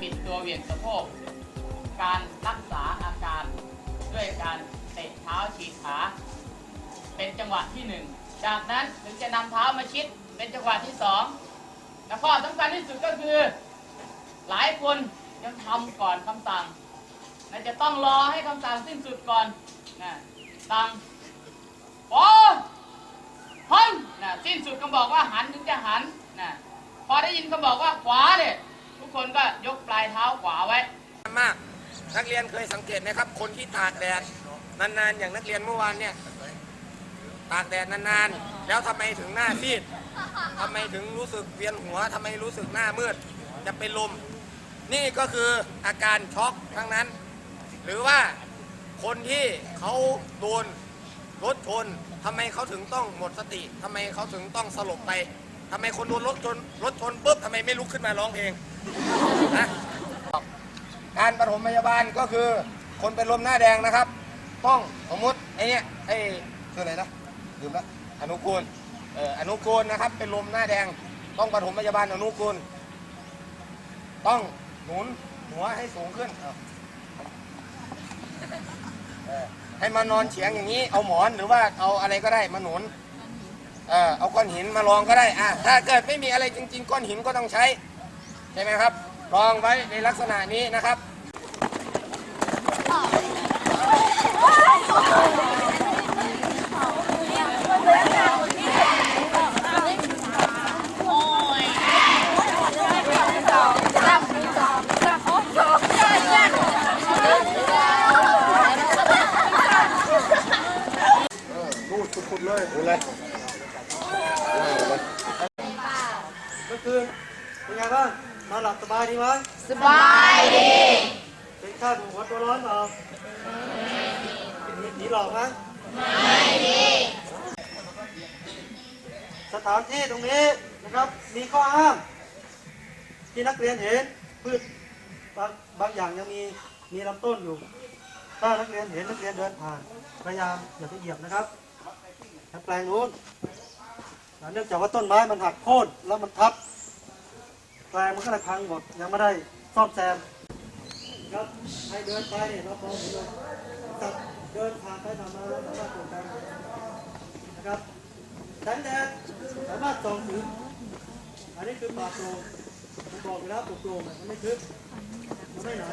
บิดตัวเหวี่ยงสะโพก การรักษาอาการด้วยการเตะเท้าฉีดขา เป็นจังหวะที่หนึ่ง จากนั้นถึงจะนำเท้ามาชิด เป็นจังหวะที่สองและข้อสำคัญที่สุดก็คือ หลายคนยังทำก่อนคำสั่งนะจะต้องรอให้คำสั่งสิ้นสุดก่อนนะสั่งโอ้หันนะสิ้นสุดก็บอกว่าหันถึงจะหันนะพอได้ยินก็บอกว่าขวาเนี่ย กคนก็ยกปลายเท้าขวาไว้ มาก นักเรียนเคยสังเกตไหมครับ คนที่ตากแดดนานๆ อย่างนักเรียนเมื่อวานเนี่ย ตากแดดนานๆ แล้วทำไมถึงหน้าซีดทำไมถึงรู้สึกเวียนหัวทำไมรู้สึกหน้ามืด จะเป็นลม นี่ก็คืออาการช็อกทั้งนั้น หรือว่าคนที่เขาโดนรถชนทำไมเขาถึงต้องหมดสติทำไมเขาถึงต้องสลบไปทำไมคนโดนรถชนรถชนปุ๊บทำไมไม่ลุกขึ้นมาร้องเพลง นะการปฐมพยาบาลก็คือ คนเป็นลมหน้าแดงนะครับ ต้องสมมติไอ้เนี่ยไอ้คืออะไรนะลืมละอนุกูลเอ่ออนุกูลนะครับ เป็นลมหน้าแดง ต้องปฐมพยาบาลอนุกูล ต้องหนุนหัวให้สูงขึ้นเอาเออให้มานอนเฉียงอย่างนี้ เอาหมอนหรือว่าเอาอะไรก็ได้มาหนุน เออเอาก้อนหินมาลองก็ได้อะถ้าเกิดไม่มีอะไรจริง ๆ ก้อนหินก็ต้องใช้ ช่ไหมครับรองไว้ในลักษณะนี้นะครับรูดสุดๆเลยรูเลยเมื่อคืนเป็นไงบ้าง นอนหลับสบายดีไหมสบายดีเป็นข้าหัวตัวร้อนเปล่ามีผีหลอกไหมสถานที่ตรงนี้นะครับ มีข้อห้าม ที่นักเรียนเห็นพืชบางบางอย่างยังมีมีลำต้นอยู่ ถ้านักเรียนเห็นนักเรียนเดินผ่านพยายามอย่าไปเหยียบนะครับแปลงนู้นเนื่องจากว่าต้นไม้มันหักโค่นแล้วมันทับ แปลงมันก็เลยพังหมด ยังไม่ได้ซ่อมแซมครับให้เดินไปเนี่ยเรามองเห็นเลยครับเดินผ่านไปผ่านมาแล้วสามารถตรวจได้นะครับแสงแดดสามารถส่องถึงอันนี้คือป่าโปร่งผมบอกไปแล้วป่าโปร่งมันไม่ทึบมันไม่หนา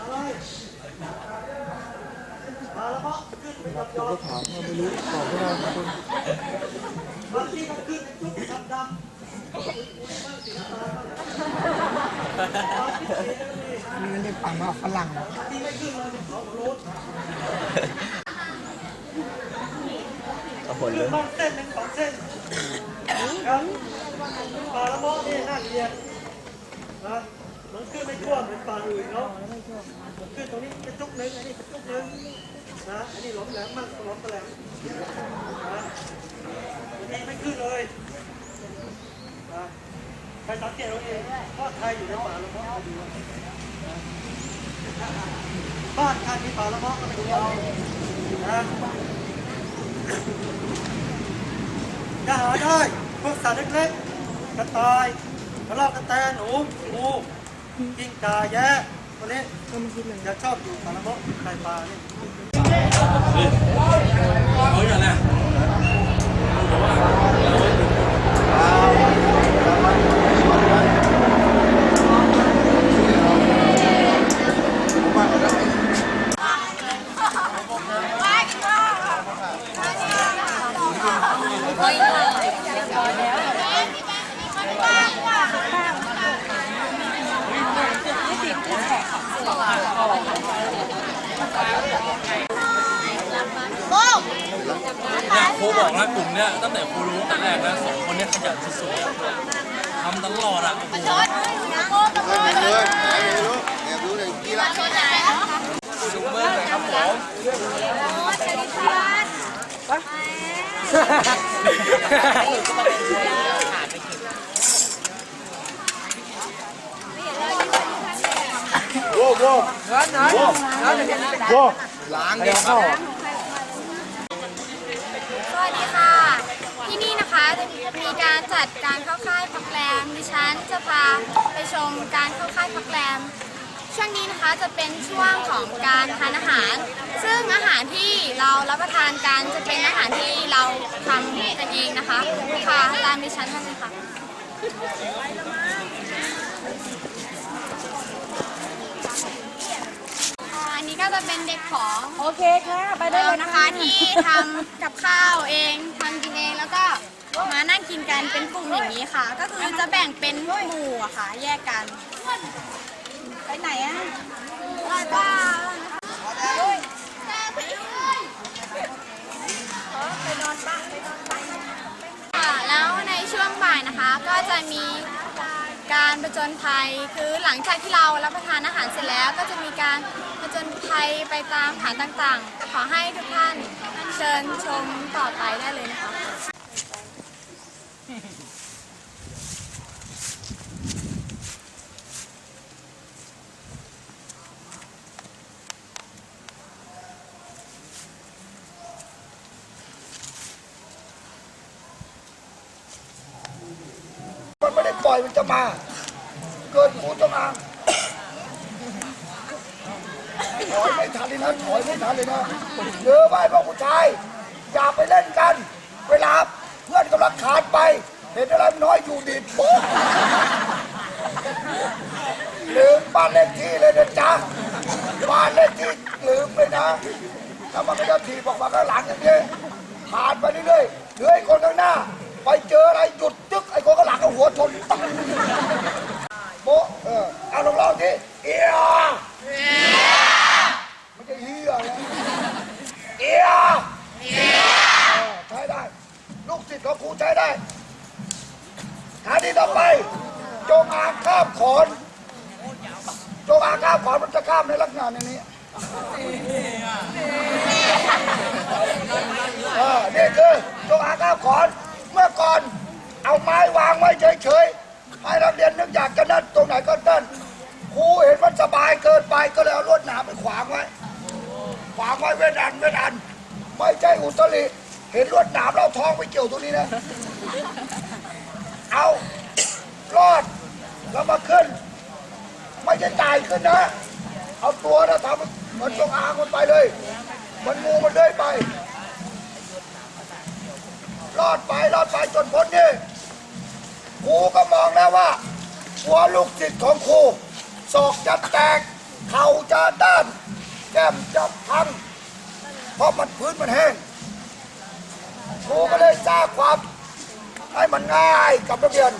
อะไรมาแล้วเพาะขึ้นไปกับยอดถามไม่รู้ตอบไม่ได้คุณบางทีก็ขึ้นเป็นจุดดำๆ นี่เรียกปังว่าฝรั่งที่ไม่ขึ้นเลยเป็นของรถคือบ้านเส้นเป็นสองเส้นครับป่าละเมาะนี่น่าเกลียดนะมันขึ้นไม่ทั่วเหมือนป่าอื่นเนาะขึ้นตรงนี้เป็นจุกหนึ่งอันนี้เป็นจุกหนึ่งนะอันนี้หล้มแหลมมั่งหล้มแหลมนะอันนี้ไม่ขึ้นเลยนะ ใครสังเกตเอาเองว่าใครอยู่ในป่าละเมาะไปดูบ้านใครมีป่าละเมาะก็ไปดูเอานะจะหาได้พวกสัตว์เล็กๆกระต่ายกระรอกกระแตหนูงูกิ้งก่าแย่ตัวนี้จะชอบอยู่ป่าละเมาะไข่ปลานี่เนี่ยครู บอกแล้วกลุ่มเนี้ยตั้งแต่ครูรู้ตั้งแต่แรกแล้วสองคนเนี้ยขยันสุดๆอะทำตลอดอะโอ้โหสูงเบอร์เลยครับผมสวัสดีค่ะ ที่นี่นะคะ จะมีการจัดการเข้าค่ายพักแรมดิฉันจะพาไปชมการเข้าค่ายพักแรม ช่วงนี้นะคะจะเป็นช่วงของการทานอาหาร ซึ่งอาหารที่เรารับประทานกันจะเป็นอาหารที่เราทำกันเองนะคะค่ะตามดิฉันมาเลยค่ะอ่าอันนี้ก็จะเป็นเด็กของโอเคค่ะ ไปได้เราเลยนะคะที่ทำกับข้าวเองทำกินเองแล้วก็ มานั่งกินกันเป็นกลุ่มอย่างนี้ค่ะ ก็คือจะแบ่งเป็นหมู่อะค่ะ แยกกัน ไปไหนอะล้วก็ค่ะแล้วในช่วงบ่ายนะคะก็จะมีการประจนภัยคือหลังจากที่เรารับประทานอาหารเสร็จแล้ว ก็จะมีการประจนภัยไปตามฐานต่างๆ ขอให้ทุกท่านเชิญชมต่อไปได้เลยนะคะ มันไม่ได้ปล่อยมัน จะมา เกิดงูจงอางถอยไม่ทันเลยนะถอยไม่ทันเลยนะเรือไว้พวกผู้ชาย อย่าไปเล่นกัน เวลาเพื่อนกำลังขาดไป เห็นอะไรน้อยอยู่ดีปุ๊บลืมบ้านเลขที่เลยนะจ๊ะบ้านเลขที่ลืมเลยนะถ้ามันก็จะถีบอกมาข้างหลังอย่างนี้ผ่านไปเรื่อยๆเหลือไอ้คนข้างหน้า ไปเจออะไรหยุดจึกไอ้คนข้างหลังก็หัวชนตังโบะเออเอาลองลองทีเอียมันจะเฮียนะเอียเออใช้ได้ ลูกศิษย์ของครูใช้ได้ฐานที่ต่อไป จงอางข้ามขอน จงอางข้ามขอนมันจะข้ามในลักษณะอย่างนี้เออนี่คือจงอางข้าขอน เมื่อก่อนเอาไม้วางไว้เฉยๆให้นักเรียนนึกอยากจะนั่นตรงไหนก็นั่นครูเห็นมันสบายเกินไปก็เลยเอาลวดหนามไปขวางไว้ ขวางไว้เว้นอันเว้นอัน ไม่ใช่อุตริเห็นลวดหนามเราท้องไปเกี่ยวตรงนี้นะ เอารอดแล้วมาขึ้น ไม่ใช่ตายขึ้นนะ เอาตัวนะทำเหมือนจงอางมันไปเลย มันงูมันเลื่อยไป อดไปรอดไปจนพ้นนี่ครูก็มองแล้วว่า หัวลูกจิตของครูศอกจะแตก เข่าจะด้านแก้มจะพังเพราะมันพื้นมันแห้งครูก็เลยสร้างความให้มันง่ายกับนักเรียน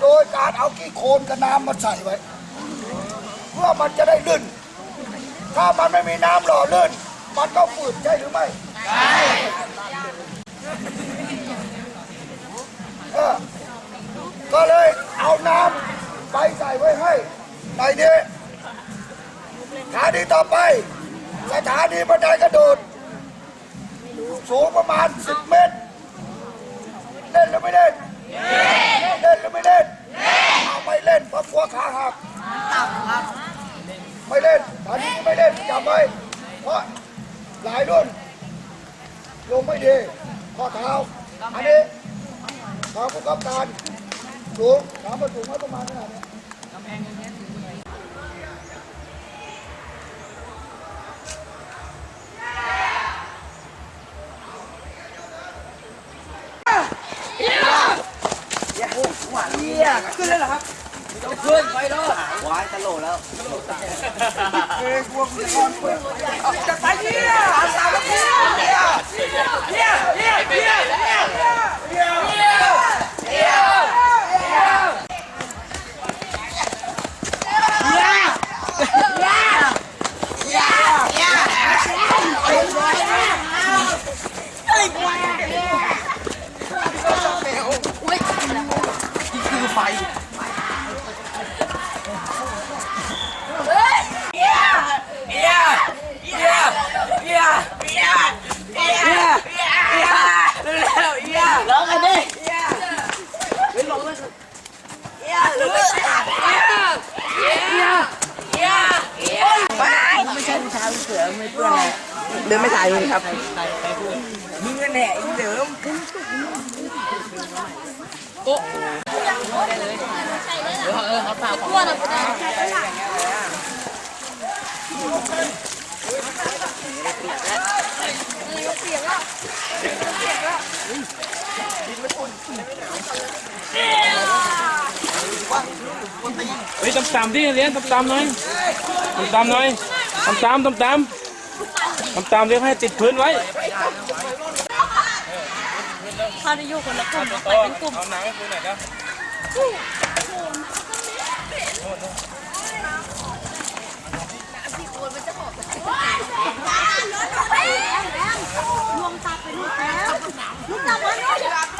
โดยการเอาขี้โคลนกับน้ำมาใส่ไว้ เพื่อมันจะได้ลื่น ถ้ามันไม่มีน้ำหล่อลื่น มันก็ฝืดใช่หรือไม่เออ ก็เลยเอาน้ำไปใส่ไว้ให้ในนี้สถานีต่อไป สถานีบันไดกระโดด สูงประมาณ 10 เมตร เล่นหรือไม่เล่น เล่นหรือไม่เล่น เอาไม่เล่นเพราะกลัวขาหัก ไม่เล่นสถานี้ไม่เล่นจำไว้เพราะหลายรุ่นลงไม่ดีข้อเท้า อันนี้ทางผู้กำกับการ สูงถามว่าสูงไหมประมาณขนาดเนี่ยกำแพงเงี้ยยขึ้นแล้วหรครับขึ้นไปแล้ววายตะโหลแล้วเยกลัวคุจะไปเยี่ยสามเยี่ยเยี่ยเยี่ยเยี่ยเยี่ยเยี่ย ไม่ใช่ชายเสือไม่เพื่อนเดินไม่ถ่ายเลยครับมึงแน่อีเดิมโอ้ได้เลยเดี๋ยวเออเขาเปล่าของเปียกล้เปล้วดินมัอุ่ เฮ้ยตำตำดิเรียนตำตำหน่อยตำตำหน่อยตำตำตำตำตำตำเรียกให้ติดพื้นไว้ข้าได้ยู่คนละกลุ่มไปเป็นกลุ่มเอาหนังให้คุณหน่อยนะลวงตาไปลูกแล้วลูกตาไปลูก